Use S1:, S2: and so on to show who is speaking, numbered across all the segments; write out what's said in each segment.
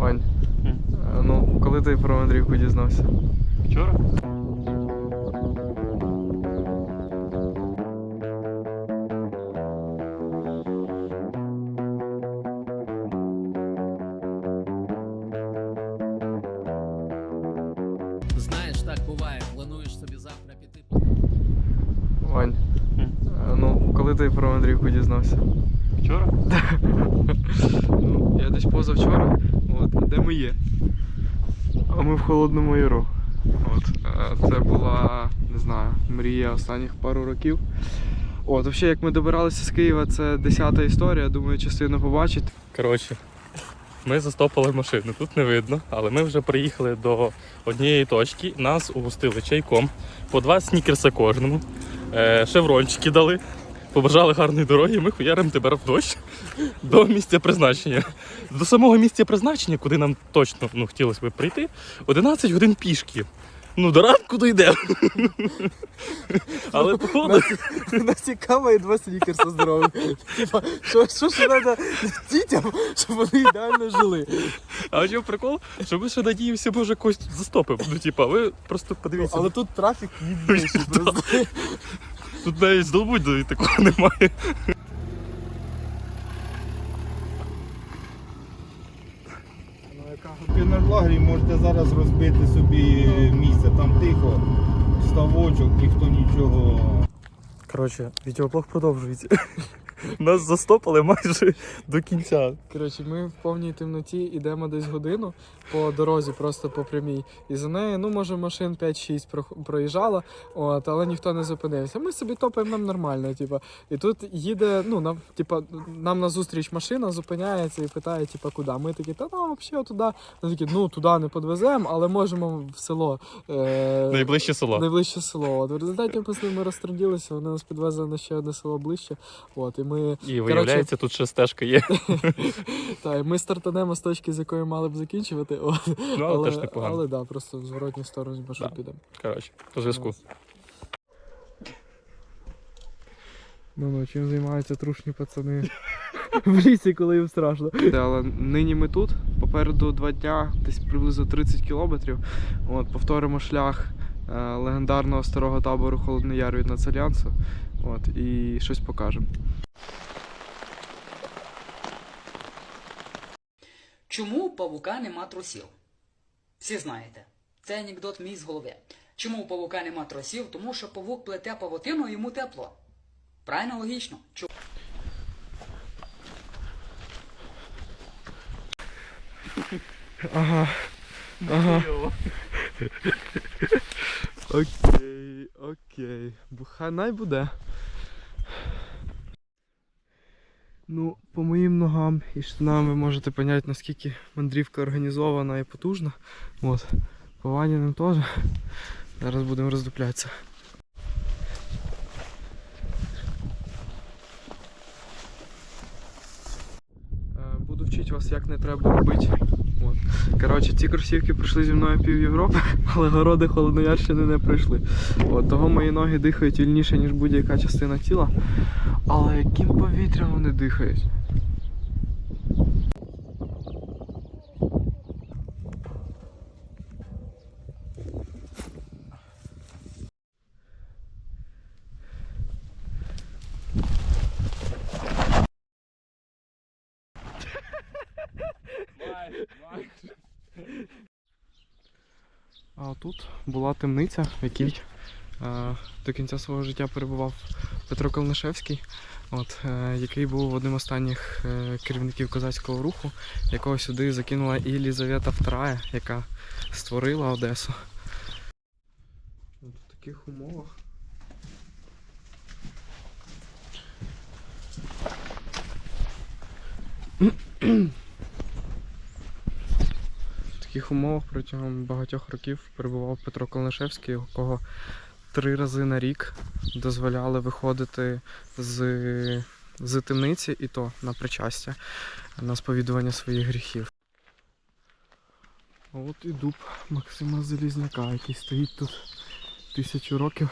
S1: Вань, а ну коли ти про мандрівку дізнався?
S2: Вчора?
S3: Знаєш, так буває. Плануєш собі завтра піти.
S1: Вань, ну коли ти про мандрівку дізнався?
S2: Вчора?
S1: Ну, я десь позавчора, ми є. А ми в Холодному Яру. От, е, це була, не знаю, мрія останніх пару років. От, взагалі, як ми добиралися з Києва, це десята історія, думаю, частину побачить.
S2: Коротше, ми застопили машину. Тут не видно, але ми вже приїхали до однієї точки. Нас угостили чайком, по два снікерса кожному, е, шеврончики дали. Побажали гарної дороги, ми хуяримо тепер в дощ до місця призначення. До самого місця призначення, куди нам точно ну, хотілося б прийти, 11 годин пішки. Ну, до ранку дійдемо. Але походу.
S1: Нас цікаво і два снікерса здорові. Типа, що, що ж треба дітям, щоб вони ідеально жили?
S2: А чому прикол? Що ми ще надіємося, може когось тут застопимо. Ну, типа, ви просто подивіться.
S1: Але тут трафік відбільший.
S2: Тут навіть здобуть такого немає.
S4: В лагері можете зараз розбити собі місце, там тихо, ставочок, ніхто нічого.
S2: Коротше, відеоблог продовжується. Нас застопали майже до кінця.
S1: Коротше, ми в повній темноті йдемо десь годину по дорозі, просто по прямій. І за нею, ну, може, машин 5-6 прох- проїжджало, от, але ніхто не зупинився. Ми собі топаємо нам нормально, типа. І тут їде, ну, нам, типа, нам назустріч машина зупиняється і питає, типа, куди. Ми такі, та ну, взагалі туди. Вони такі, ну, туди не подвеземо, але можемо в село. Е-
S2: Найближче село.
S1: Найближче село. От, в результаті ми з ними розтранділися, вони нас підвезли на ще одне село ближче. От, і ми
S2: І виявляється, тут ще стежка є.
S1: та, і ми стартанемо з точки, з якої мали б закінчувати. О,
S2: Ну, але теж непогано.
S1: Але да, просто в зворотню сторону
S2: Да.
S1: підемо.
S2: Коротше, по зв'язку.
S1: Ну ну, чим займаються трушні пацани в лісі, коли їм страшно. Але нині ми тут. Попереду два дня, десь приблизно 30 кілометрів. От, повторимо шлях легендарного старого табору Холодний Яр від Нацальянсу. От, і щось покажемо.
S5: Чому у павука нема трусів? Всі знаєте. Це анекдот мій з голови. Чому у павука нема трусів? Тому що павук плете павутину, йому тепло. Правильно логічно. Чому?
S1: Ага. Ага. Окей, окей. Бухай най буде. Ну, по моїм ногам і штанам ви можете поняти, наскільки мандрівка організована і потужна. От. По Ваніним теж. Зараз будемо роздуплятися. Е, Буду вчити вас, як не треба робити. От. Коротше, ці кросівки пройшли зі мною пів Європи, але городи Холодноярщини не пройшли. От, того мої ноги дихають вільніше, ніж будь-яка частина тіла. Але яким повітрям вони дихають? А тут була темниця, в якій е, до кінця свого життя перебував Петро Калнишевський, от, е, який був одним з останніх е, керівників козацького руху, якого сюди закинула і Єлізавета II, яка створила Одесу. От в таких умовах. Таких умовах протягом багатьох років перебував Петро Колнишевський, у кого три рази на рік дозволяли виходити з, з темниці, і то на причастя, на сповідування своїх гріхів. От і дуб Максима Залізняка, який стоїть тут тисячу років,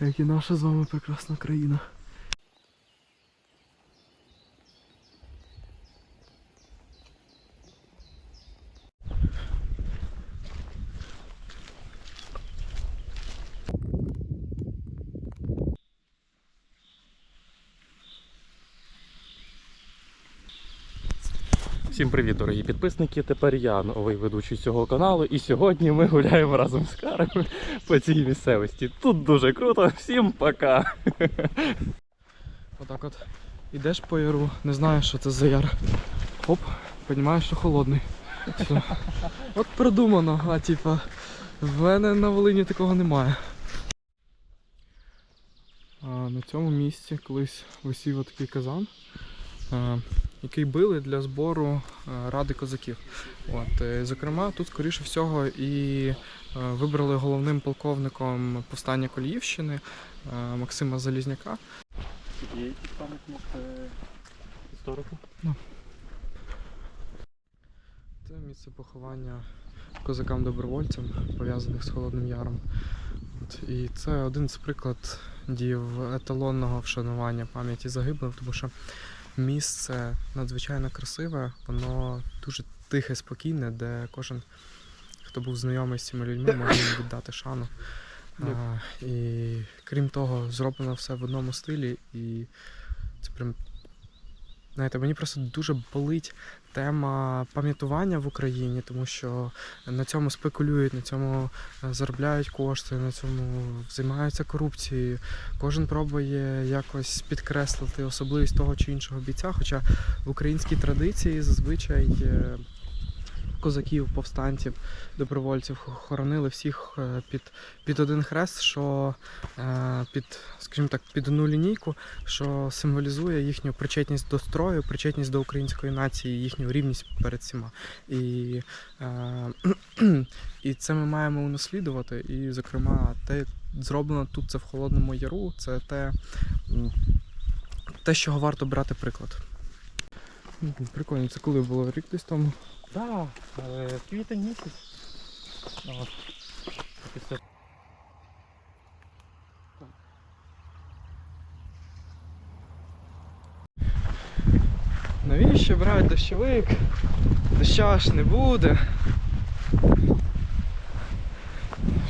S1: як і наша з вами прекрасна країна.
S2: Привіт, дорогі підписники. Тепер я новий ведучий цього каналу. І сьогодні ми гуляємо разом з Карами по цій місцевості. Тут дуже круто. Всім пока!
S1: Отак от. Ідеш по яру, не знаєш, що це за яр. Хоп, розумієш, що холодний. Все. От придумано, а типа, в мене на Волині такого немає. А, на цьому місці колись висів отакий казан, який били для збору ради козаків. От, е, зокрема, тут, скоріше всього, і е, вибрали головним полковником повстання Коліївщини е, Максима Залізняка.
S2: Є якийсь пам'ятник історику?
S1: Це місце поховання козакам-добровольцям, пов'язаних з Холодним Яром. От, і це один з прикладів еталонного вшанування пам'яті загиблих, тому що місце надзвичайно красиве, воно дуже тихе, спокійне, де кожен, хто був знайомий з цими людьми, може їм віддати шану. А, і крім того, зроблено все в одному стилі, і це прям. Знаєте, мені просто дуже болить тема пам'ятування в Україні, тому що на цьому спекулюють, на цьому е, заробляють кошти, на цьому займаються корупцією. Кожен пробує якось підкреслити особливість того чи іншого бійця. Хоча в українській традиції зазвичай е, козаків, повстанців, добровольців хоронили всіх е, під, під один хрест, що е, під, скажімо так, під одну лінійку, що символізує їхню причетність до строю, причетність до української нації, їхню рівність перед всіма. І, е, і це ми маємо унаслідувати. І, зокрема, те, зроблено тут це в Холодному Яру, це те, те, з чого варто брати приклад. Прикольно, це коли було рік десь тому.
S2: Так, квітень місяць. От. Після
S1: Навіщо брати дощовик? Доща ж не буде.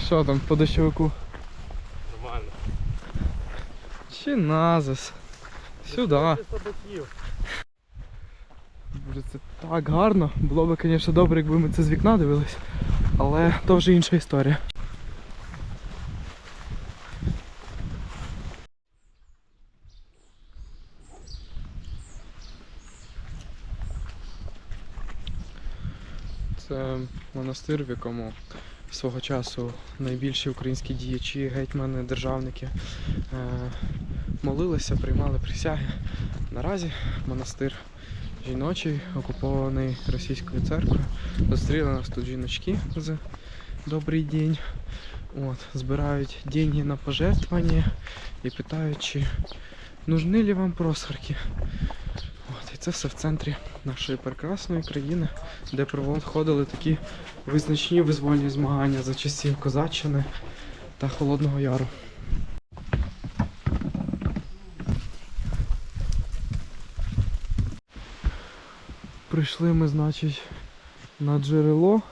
S1: Що там по дощовику?
S2: нормально.
S1: Чи назис? Сюди. Боже, це так гарно. Було б, звісно, добре, якби ми це з вікна дивились, але то вже інша історія. Це монастир, в якому свого часу найбільші українські діячі, гетьмани, державники е, молилися, приймали присяги. Наразі монастир жіночий, окупований російською церквою. Зустріли нас тут жіночки з добрий день. От, збирають деньги на пожертвування і питають, чи нужны ли вам просхарки. От, і це все в центрі нашої прекрасної країни, де проходили такі визначні визвольні змагання за часів Козаччини та Холодного Яру. Прийшли ми, значить, на джерело.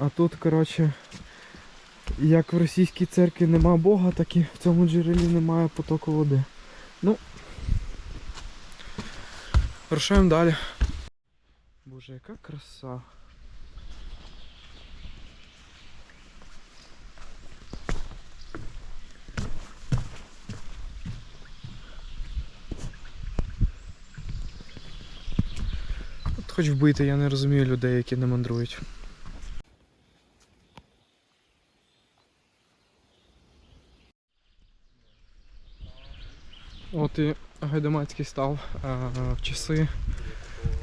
S1: А тут, коротше, як в російській церкві нема Бога, так і в цьому джерелі немає потоку води. Ну. Рушаємо далі. Боже, яка краса. От хоч вбити, я не розумію людей, які не мандрують. От і Гайдамацький став е, в часи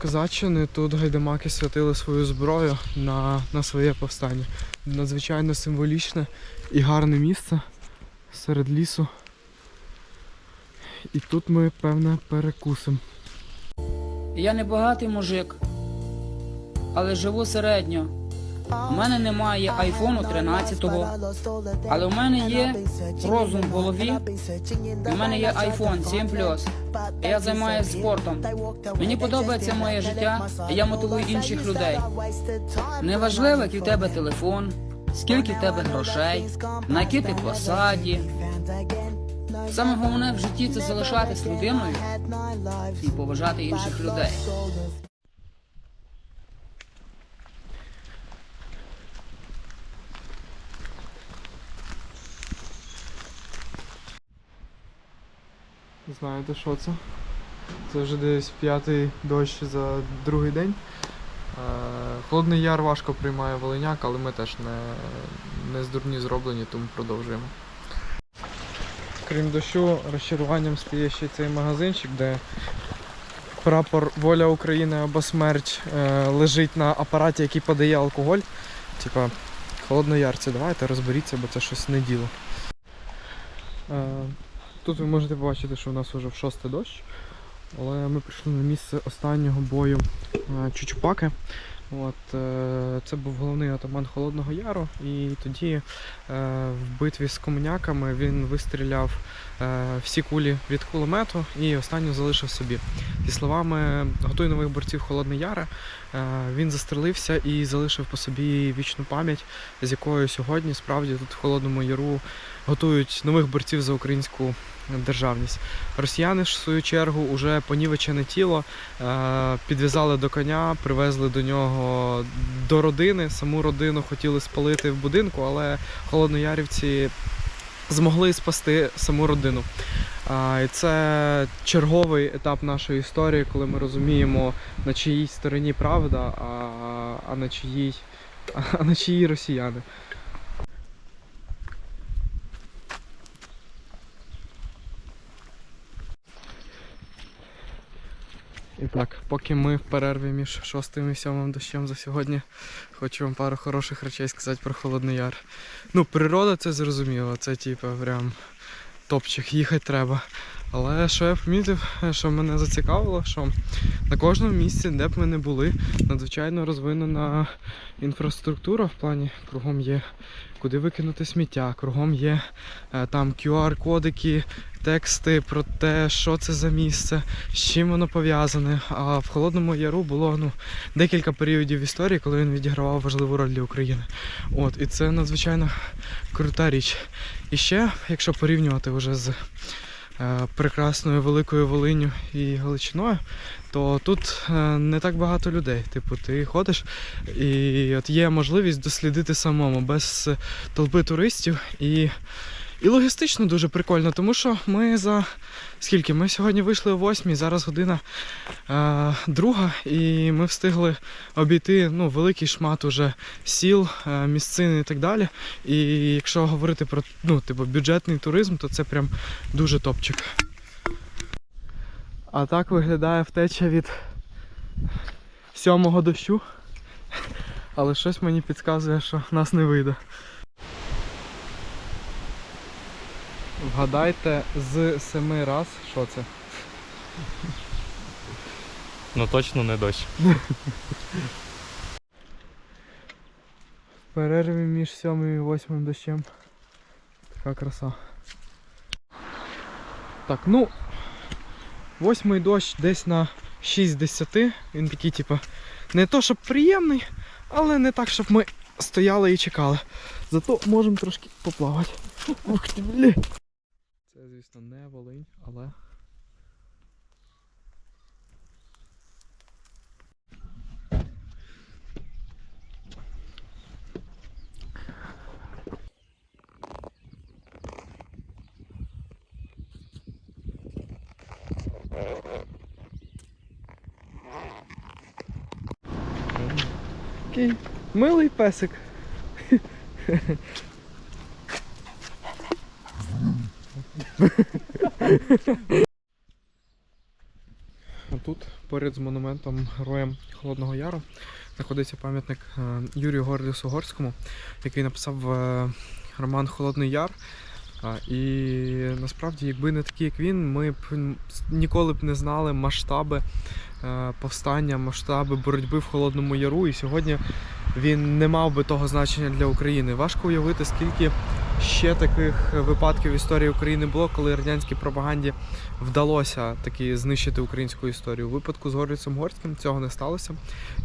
S1: Козаччини. Тут гайдамаки святили свою зброю на, на своє повстання. Надзвичайно символічне і гарне місце серед лісу. І тут ми, певне, перекусимо.
S5: Я не багатий мужик, але живу середньо. У мене немає айфону 13-го, але у мене є розум в голові. У мене є iPhone 7 Plus. Я займаюся спортом. Мені подобається моє життя, і я мотивую інших людей. Неважливо, який в тебе телефон, скільки в тебе грошей, на якій ти посаді. Саме головне в житті це залишатись людиною і поважати інших людей.
S1: Знаєте, що це? Це вже десь п'ятий дощ за другий день. Е, Холодний яр важко приймає волиняк, але ми теж не, не з зроблені, тому продовжуємо. Крім дощу, розчаруванням стає ще цей магазинчик, де прапор Воля України або смерть е, лежить на апараті, який подає алкоголь. Типа, холодноярці, давайте розберіться, бо це щось не діло. Тут ви можете побачити, що у нас вже в шостий дощ. Але ми прийшли на місце останнього бою е, Чучупаки. От, е, це був головний атаман Холодного Яру, і тоді е, в битві з комуняками він вистріляв всі кулі від кулемету і останню залишив собі. Зі словами Готуй нових борців Холодний Яра, е, він застрелився і залишив по собі вічну пам'ять, з якою сьогодні справді тут в Холодному Яру готують нових борців за українську державність. Росіяни ж в свою чергу уже понівечене тіло е, підв'язали до коня, привезли до нього до родини. Саму родину хотіли спалити в будинку, але холодноярівці змогли спасти саму родину. І це черговий етап нашої історії, коли ми розуміємо, на чиїй стороні правда, а на чиїй, а на чиїй росіяни. І так, поки ми в перерві між шостим і сьомим дощем за сьогодні, хочу вам пару хороших речей сказати про Холодний Яр. Ну, природа це зрозуміло, це типу прям топчик, їхати треба. Але що я помітив, що мене зацікавило, що на кожному місці, де б ми не були, надзвичайно розвинена інфраструктура в плані кругом є куди викинути сміття, кругом є е, там QR-кодики, тексти про те, що це за місце, з чим воно пов'язане. А в Холодному Яру було ну, декілька періодів історії, коли він відігравав важливу роль для України. От, і це надзвичайно крута річ. І ще, якщо порівнювати вже з е, прекрасною великою Волинню і Галичиною, то тут е, не так багато людей. Типу, ти ходиш і от є можливість дослідити самому без толпи туристів. І, і логістично дуже прикольно, тому що ми за скільки? Ми сьогодні вийшли о 8, зараз година е, друга, і ми встигли обійти ну, великий шмат уже сіл, е, місцин і так далі. І якщо говорити про ну, типу, бюджетний туризм, то це прям дуже топчик. А так виглядає втеча від сьомого дощу. Але щось мені підказує, що нас не вийде. Вгадайте з семи раз, що це.
S2: Ну точно не дощ.
S1: В перерві між сьомим і восьмим дощем. Така краса. Так, ну. Восьмий дощ десь на 6 з 10. Він такий, типу, не то щоб приємний, але не так, щоб ми стояли і чекали. Зато можемо трошки поплавати. Ух ти, бля. Це, звісно, не Волинь, але. Такий милий песик. А тут поряд з монументом героям Холодного Яру знаходиться пам'ятник е, Юрію Горлісу Горському, який написав е, роман Холодний Яр. І насправді, якби не такий, як він, ми б ніколи б не знали масштаби е, повстання, масштаби боротьби в Холодному Яру. І сьогодні він не мав би того значення для України. Важко уявити, скільки ще таких випадків в історії України було, коли радянській пропаганді вдалося таки знищити українську історію. У випадку з Горліцем Горським цього не сталося.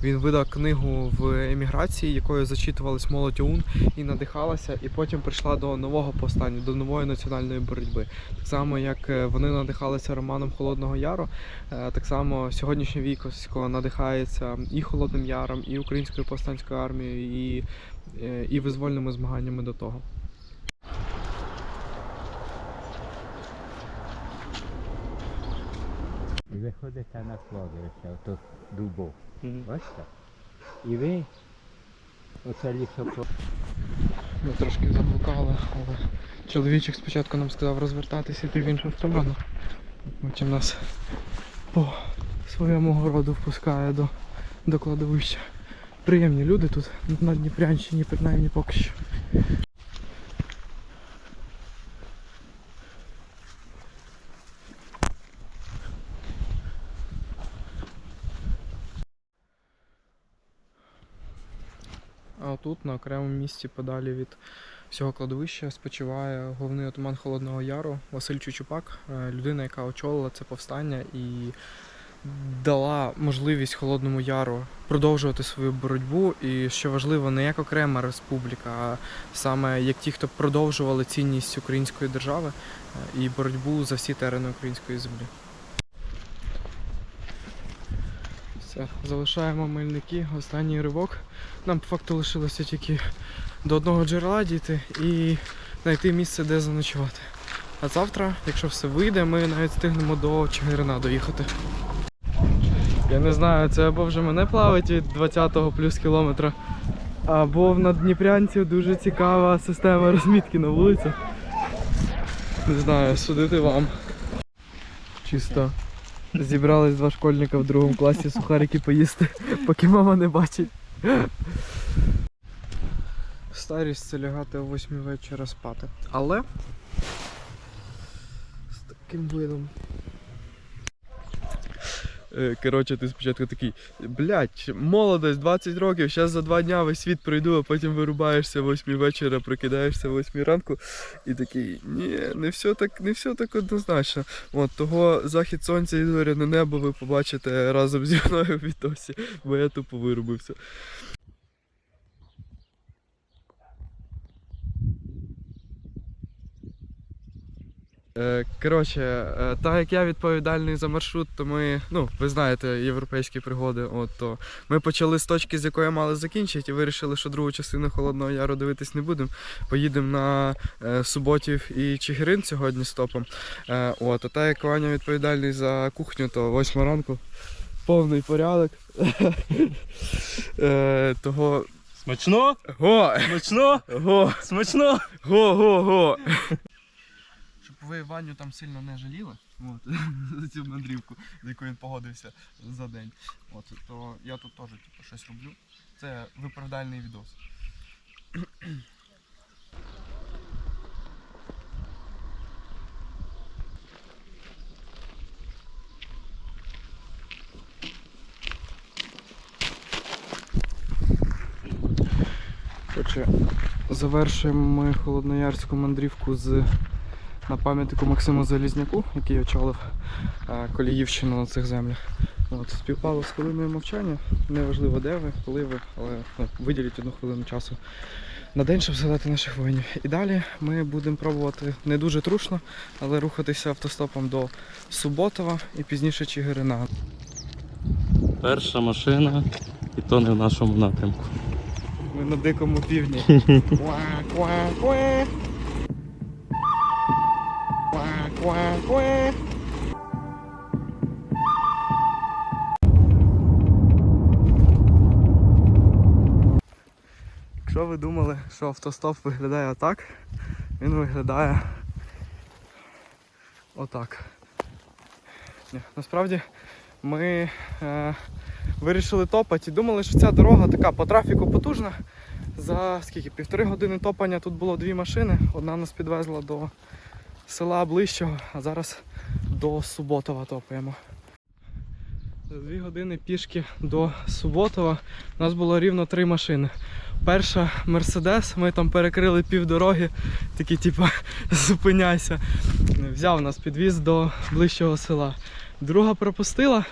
S1: Він видав книгу в еміграції, якою зачитувалась молодь ОУН і надихалася, і потім прийшла до нового повстання, до нової національної боротьби. Так само, як е, вони надихалися романом Холодного Яру, е, так само сьогоднішнє військо надихається і Холодним Яром, і українською повстанською армією, і, е, і визвольними змаганнями до того.
S6: Виходите на кладовище, ото дубов. Бачите? І ви оце лісоpo...
S1: Ми трошки заблукали, але чоловічок спочатку нам сказав розвертатися йти в іншу сторону. Потім нас по своєму городу впускає до, до кладовища. Приємні люди тут на Дніпрянщині, принаймні поки що. Тут на окремому місці подалі від всього кладовища спочиває головний отаман Холодного Яру Василь Чучупак, е, людина, яка очолила це повстання і дала можливість Холодному Яру продовжувати свою боротьбу. І що важливо, не як окрема республіка, а саме як ті, хто продовжували цінність української держави е, і боротьбу за всі терени української землі. Все, залишаємо мельники, останній ривок. Нам по факту лишилося тільки до одного джерела дійти і знайти місце, де заночувати. А завтра, якщо все вийде, ми навіть встигнемо до Чигирина доїхати. Я не знаю, це або вже мене плавить від 20-го плюс кілометра, або в наддніпрянців дуже цікава система розмітки на вулицях. Не знаю, судити вам. Чисто зібрались два школьника в другому класі сухарики поїсти, поки мама не бачить. Старість це лягати о 8 вечора спати. Але з таким видом. Е, Коротше, ти спочатку такий, блядь, молодость, 20 років, зараз за два дня весь світ пройду, а потім вирубаєшся о 8 вечора, прокидаєшся о 8 ранку і такий, ні, не все так, не все так однозначно. От того захід сонця і зоряне небо ви побачите разом зі мною в відосі, бо я тупо вирубився. Коротше, е, так як я відповідальний за маршрут, то ми, ну, ви знаєте, європейські пригоди. От, то ми почали з точки, з якої мали закінчити, і вирішили, що другу частину Холодного Яру дивитись не будемо. Поїдемо на е, Суботів і Чигирин сьогодні стопом. Е, от, а так як Ваня відповідальний за кухню, то 8 ранку повний порядок. е, того.
S2: Смачно?
S1: Го!
S2: Смачно?
S1: Го!
S2: Смачно?
S1: Го-го-го! Ви Ваню там сильно не жаліли, от, за цю мандрівку, з якою він погодився за день. От, то я тут теж типу, щось роблю. Це виправдальний відос. Завершуємо ми холодноярську мандрівку з на пам'ятнику Максиму Залізняку, який очолив е, Коліївщину на цих землях. От, співпало з хвилиною мовчання. Неважливо де ви, коли ви, але ну, виділіть одну хвилину часу на день, щоб згадати наших воїнів. І далі ми будемо пробувати не дуже трушно, але рухатися автостопом до Суботова і пізніше Чигирина.
S2: Перша машина, і то не в нашому напрямку.
S1: Ми на дикому півдні. Ква-ква-ква. Якщо ви думали, що автостоп виглядає отак, він виглядає отак. Ні, насправді ми е, вирішили топати і думали, що ця дорога така по трафіку потужна. За скільки? Півтори години топання тут було дві машини. Одна нас підвезла до села ближчого, а зараз до Суботова топаємо. За дві години пішки до Суботова у нас було рівно три машини. Перша Мерседес, ми там перекрили півдороги, такі типа зупиняйся. Взяв нас, підвіз до ближчого села. Друга пропустила,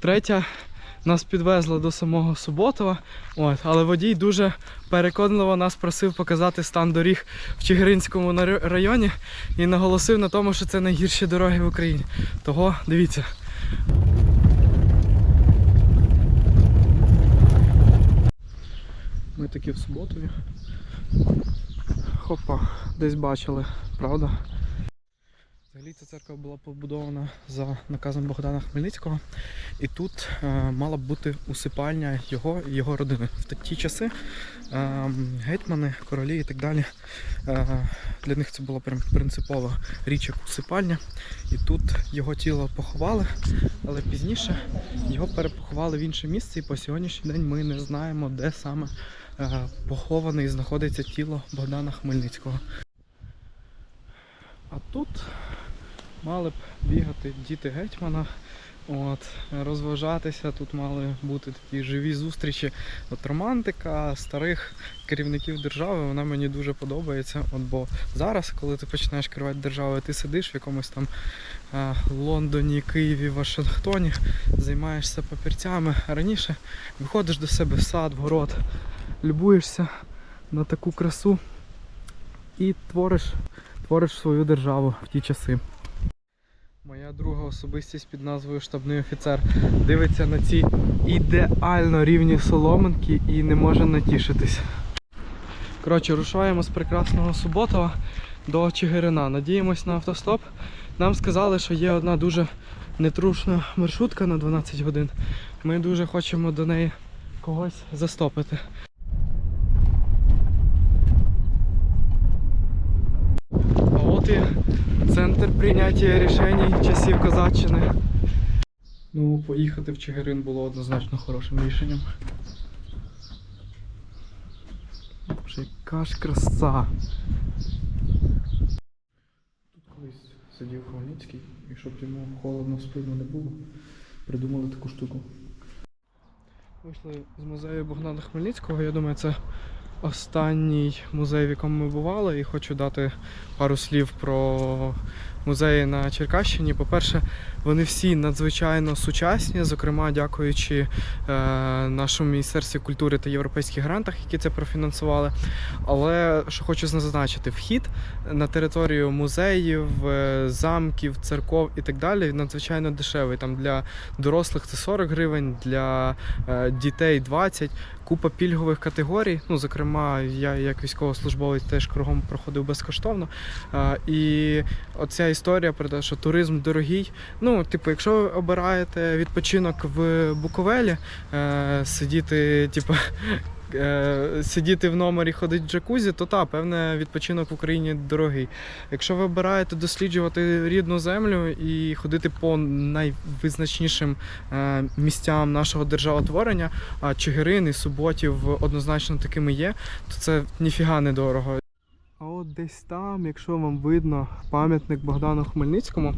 S1: третя нас підвезла до самого Суботова. От, але водій дуже переконливо нас просив показати стан доріг в Чигиринському районі і наголосив на тому, що це найгірші дороги в Україні. Того дивіться. Ми такі в Суботові. Хопа, десь бачили, правда? Взагалі ця церква була побудована за наказом Богдана Хмельницького, і тут е, мала б бути усипальня його і його родини. В ті часи е, гетьмани, королі і так далі. Е, для них це була прям принципова річ як усипальня. І тут його тіло поховали, але пізніше його перепоховали в інше місце, і по сьогоднішній день ми не знаємо, де саме е, поховане і знаходиться тіло Богдана Хмельницького. А тут мали б бігати діти гетьмана, от, розважатися. Тут мали бути такі живі зустрічі. От романтика старих керівників держави, вона мені дуже подобається. От, бо зараз, коли ти починаєш керувати державою, ти сидиш в якомусь там е, Лондоні, Києві, Вашингтоні, займаєшся папірцями. А раніше виходиш до себе в сад, в город, любуєшся на таку красу і твориш твориш свою державу в ті часи. Моя друга особистість під назвою штабний офіцер дивиться на ці ідеально рівні соломинки і не може натішитись. Коротше, рушаємо з прекрасного Суботова до Чигирина. Надіємось на автостоп. Нам сказали, що є одна дуже нетрушна маршрутка на 12 годин. Ми дуже хочемо до неї когось застопити. А от і центр прийняття рішень часів Козаччини. Ну, поїхати в Чигирин було однозначно хорошим рішенням. Боже, яка ж краса. Тут колись сидів Хмельницький, і щоб йому холодно в спину не було, придумали таку штуку. Вийшли з музею Богдана Хмельницького. Я думаю, це останній музей, в якому ми бували, і хочу дати пару слів про музеї на Черкащині. По-перше, вони всі надзвичайно сучасні, зокрема, дякуючи е, нашому Міністерстві культури та європейських грантах, які це профінансували. Але що хочу зазначити, вхід на територію музеїв, е, замків, церков і так далі надзвичайно дешевий. Там для дорослих це 40 гривень, для е, дітей 20 купа пільгових категорій. Ну, зокрема, я як військовослужбовець теж кругом проходив безкоштовно. І оця історія про те, що туризм дорогий. Ну, типу, якщо ви обираєте відпочинок в Буковелі, е, сидіти, типу. Е, Сидіти в номері, ходити в джакузі, то та, певне, відпочинок в Україні дорогий. Якщо ви обираєте досліджувати рідну землю і ходити по найвизначнішим е, місцям нашого державотворення, а Чигирин і Суботів однозначно такими є, то це ніфіга не дорого. А от десь там, якщо вам видно, пам'ятник Богдану Хмельницькому,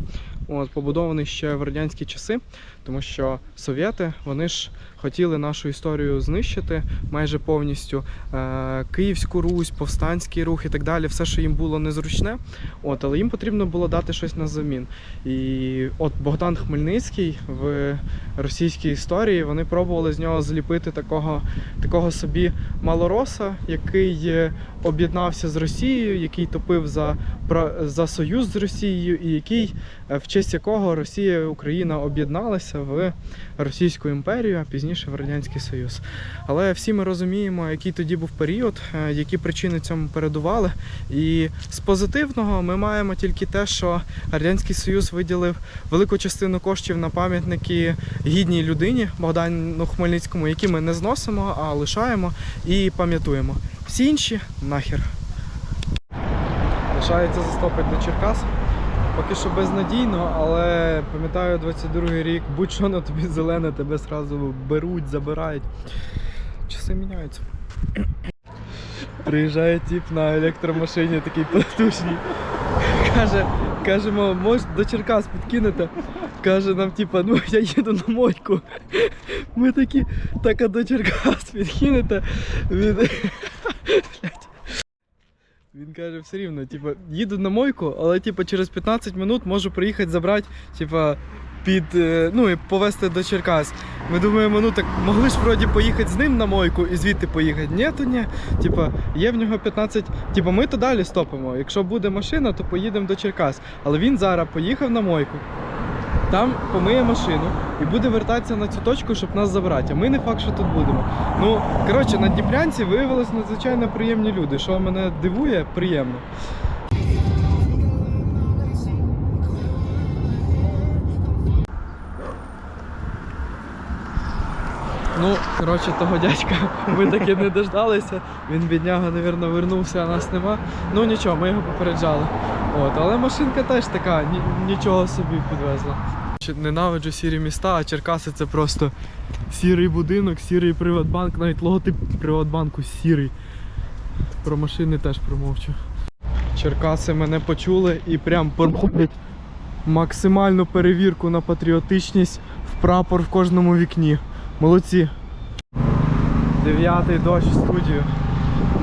S1: от, побудований ще в радянські часи, тому що совєти вони ж хотіли нашу історію знищити майже повністю. Е, Київську Русь, повстанський рух і так далі, все, що їм було незручне. От, але їм потрібно було дати щось на замін. І от Богдан Хмельницький в російській історії вони пробували з нього зліпити такого, такого собі малороса, який об'єднався з Росією, який топив за, за союз з Росією, і який, е, в честь якого Росія і Україна об'єдналися в Російську імперію, а пізніше в Радянський Союз. Але всі ми розуміємо, який тоді був період, е, які причини цьому передували. І з позитивного ми маємо тільки те, що Радянський Союз виділив велику частину коштів на пам'ятники гідній людині Богдану Хмельницькому, які ми не зносимо, а лишаємо і пам'ятуємо. Всі інші нахер. Лишається застопити до Черкас. Поки що безнадійно, але пам'ятаю 22-й рік, будь-що на тобі зелене, тебе зразу беруть, забирають. Часи міняються. Приїжджає тіп на електромашині, такий потужній. Каже, кажемо, може до Черкас підкинете. Каже нам, типа, ну я їду на мойку. Ми такі, так а до Черкас підкинете. Він каже, все рівно, типу, їду на мойку, але типу, через 15 минут можу приїхати забрати, типа, під, е, ну і повезти до Черкас. Ми думаємо, ну так могли ж вроді поїхати з ним на мойку і звідти поїхати. Ні, то ні. Типа, є в нього 15. Типа, ми то далі стопимо. Якщо буде машина, то поїдемо до Черкас. Але він зараз поїхав на мойку. Там помиє машину і буде вертатися на цю точку, щоб нас забрати. А ми не факт, що тут будемо. Ну, коротше, на Дніпрянці виявилися надзвичайно приємні люди. Що мене дивує, приємно. Ну, коротше, того дядька ми таки не дождалися. Він, бідняга, навірно, вернувся, а нас нема. Ну нічого, ми його попереджали. От, але машинка теж така, ні- нічого собі підвезла. Ненавиджу сірі міста, а Черкаси це просто сірий будинок, сірий Приватбанк, навіть логотип Приватбанку сірий. Про машини теж промовчу. Черкаси мене почули і прям проходять максимальну перевірку на патріотичність в прапор в кожному вікні. Молодці. Дев'ятий дощ в студію.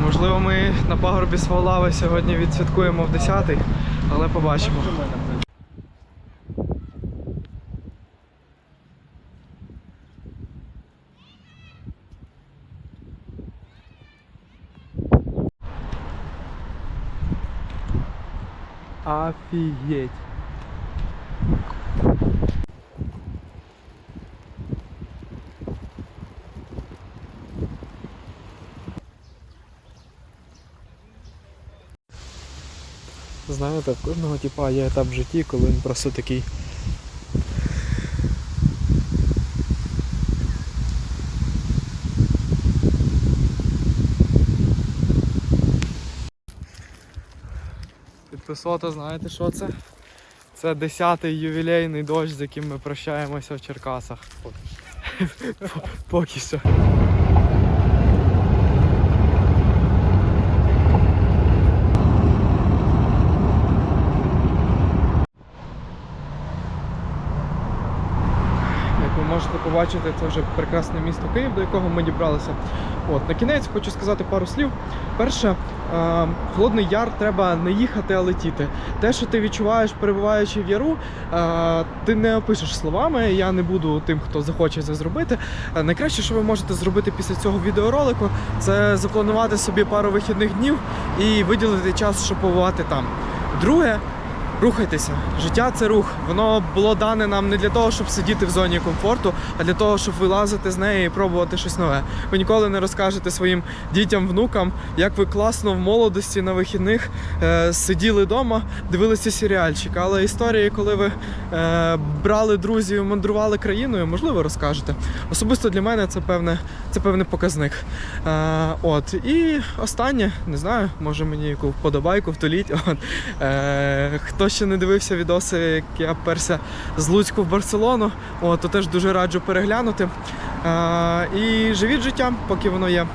S1: Можливо, ми на пагорбі Свалави сьогодні відсвяткуємо в 10-й, але побачимо. Офігеть. Знаєте, в кожного типа є етап в житті, коли він просто такий. Підписота, знаєте що це? Це 10-й ювілейний дощ, з яким ми прощаємося в Черкасах. Поки що. Як ви можете побачити, це вже прекрасне місто Київ, до якого ми дібралися. От, на кінець хочу сказати пару слів. Перше, е, холодний яр треба не їхати, а летіти. Те, що ти відчуваєш, перебуваючи в яру, е, ти не опишеш словами. Я не буду тим, хто захоче це зробити. Е, найкраще, що ви можете зробити після цього відеоролику, це запланувати собі пару вихідних днів і виділити час, щоб побувати там. Друге, Рухайтеся. Життя це рух. Воно було дане нам не для того, щоб сидіти в зоні комфорту, а для того, щоб вилазити з неї і пробувати щось нове. Ви ніколи не розкажете своїм дітям, внукам, як ви класно в молодості на вихідних е, сиділи вдома, дивилися серіальчик. Але історії, коли ви е, брали друзів, мандрували країною, можливо, розкажете. Особисто для мене це певне, це певний показник. Е, от і останнє, не знаю, може мені яку вподобайку втуліть. От е, хто ще не дивився відоси, як я перся з Луцьку в Барселону, О, то теж дуже раджу переглянути. Е, і живіть життя, поки воно є.